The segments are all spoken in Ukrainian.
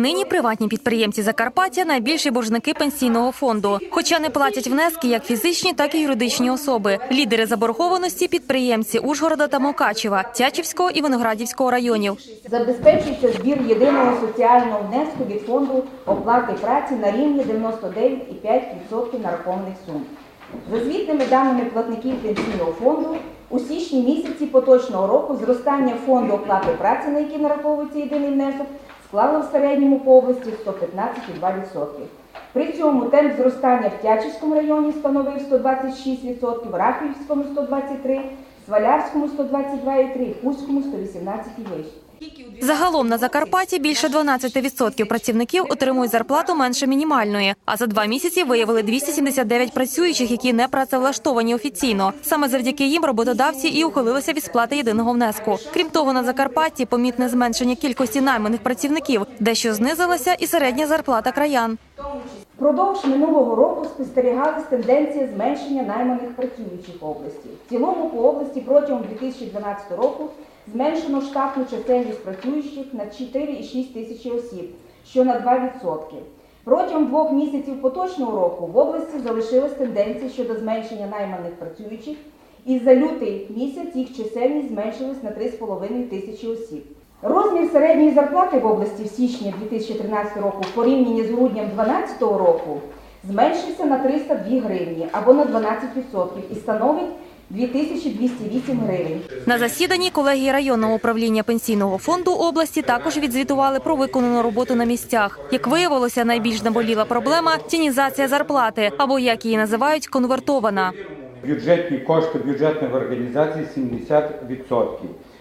Нині приватні підприємці Закарпаття найбільші боржники пенсійного фонду, хоча не платять внески як фізичні, так і юридичні особи. Лідери заборгованості підприємці Ужгорода та Мукачева, Тячівського і Виноградівського районів. Забезпечується збір єдиного соціального внеску від фонду оплати праці на рівні 99,5% нарахованих сум. За звітними даними платників пенсійного фонду, у січні місяці поточного року зростання фонду оплати праці, на який нараховується єдиний внесок, склало в середньому по області 115,2%. При цьому темп зростання в Тячівському районі становив 126%, в Рахівському 123%, Свалявському 122,3%, Хуському 118% і вище. Загалом на Закарпатті більше 12% працівників отримують зарплату менше мінімальної. А за два місяці виявили 279 працюючих, які не працевлаштовані офіційно. Саме завдяки їм роботодавці і ухилилися від сплати єдиного внеску. Крім того, на Закарпатті помітне зменшення кількості найманих працівників, дещо знизилася і середня зарплата краян. Впродовж минулого року спостерігалась тенденція зменшення найманих працюючих області. В цілому по області протягом 2012 року зменшено штатну чисельність працюючих на 4,6 тисячі осіб, що на 2%. Протягом двох місяців поточного року в області залишилась тенденція щодо зменшення найманих працюючих, і за лютий місяць їх чисельність зменшилась на 3,5 тисячі осіб. Розмір середньої зарплати в області в січні 2013 року в порівнянні з груднем 2012 року зменшився на 302 гривні або на 12% і становить 2208 гривень. На засіданні колегії районного управління пенсійного фонду області також відзвітували про виконану роботу на місцях. Як виявилося, найбільш наболіла проблема тінізація зарплати, або як її називають конвертована. Бюджетні кошти бюджетних організацій 70%,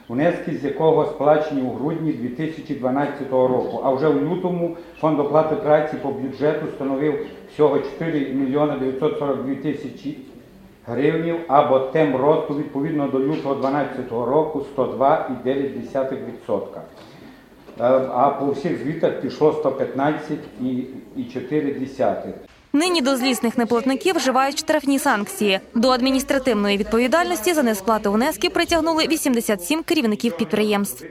внески з якого сплачені у грудні 2012 року. А вже у лютому фонд оплати праці по бюджету становив всього 4 мільйони 942 тисячі гривнів, або темп росту відповідно до лютого 2012 року 102,9%. Е, А по всіх звітах пішло 115,4%. Нині до злісних неплатників вживають штрафні санкції. До адміністративної відповідальності за несплату внески притягнули 87 керівників підприємств.